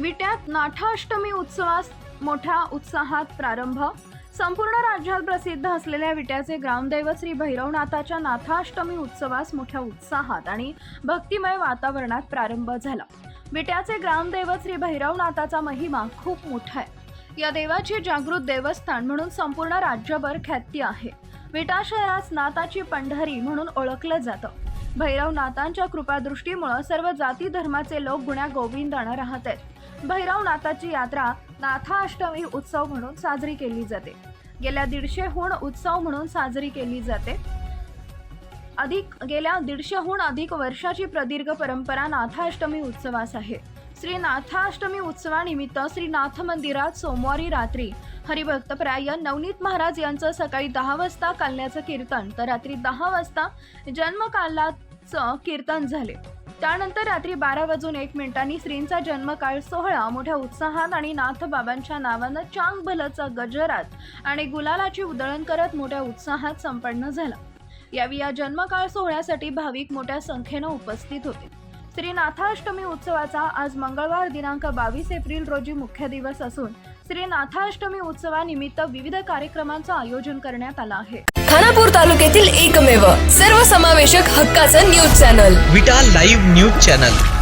विट्यात नाठाष्टमी उत्सवास मोठ्या उत्साहात प्रारंभ. संपूर्ण राज्यात प्रसिद्ध असलेल्या विट्याचे ग्रामदैवत श्री भैरवनाथाच्या नाथाष्टमी उत्सवास मोठ्या उत्साहात आणि भक्तिमय वातावरणात प्रारंभ झाला. विट्याचे ग्रामदैवत श्री भैरवनाथाचा महिमा खूप मोठा आहे. या देवाचे जागृत देवस्थान म्हणून संपूर्ण राज्यभर ख्याती आहे. विटा शहरास नाथाची पंढरी म्हणून ओळखलं जातं. भैरवनाथांच्या कृपादृष्टीमुळं सर्व जाती धर्माचे लोक गुण्या गोविंदानं राहत आहेत. भैरवनाथाची यात्रा नाथाष्टमी उत्सव म्हणून साजरी केली जाते. गेल्या दीडशेहून उत्सव म्हणून साजरी केली जाते. अधिक गेल्या दीडशेहून अधिक वर्षाची प्रदीर्घ परंपरा नाथाष्टमी उत्सवास आहे. श्री नाथाष्टमी उत्सवानिमित्त श्री नाथ मंदिरात सोमवारी रात्री हरिभक्तप्राय नवनीत महाराज यांचं सकाळी दहा वाजता कालण्याचं कीर्तन तर रात्री दहा वाजता जन्मकालाचं कीर्तन झाले. त्यानंतर रात्री बारा वाजून एक मिनिटांनी श्रींचा जन्मकाळ सोहळा मोठ्या उत्साहात आणि नाथबाबांच्या नावानं चांग भलचा गजरात आणि गुलालाची उधळण करत मोठ्या उत्साहात संपन्न झाला. यावेळी या जन्मकाळ सोहळ्यासाठी भाविक मोठ्या संख्येनं उपस्थित होते. श्री नाथाष्टमी उत्सवाचा आज मंगळवार दिनांक बावीस एप्रिल रोजी मुख्य दिवस असून श्री नाथाष्टमी उत्सवानिमित्त विविध कार्यक्रमांचं आयोजन करण्यात आलं आहे. खानापूर तालुक्यातील एकमेव सर्वसमावेशक हक्काचं news channel. Vita live news channel.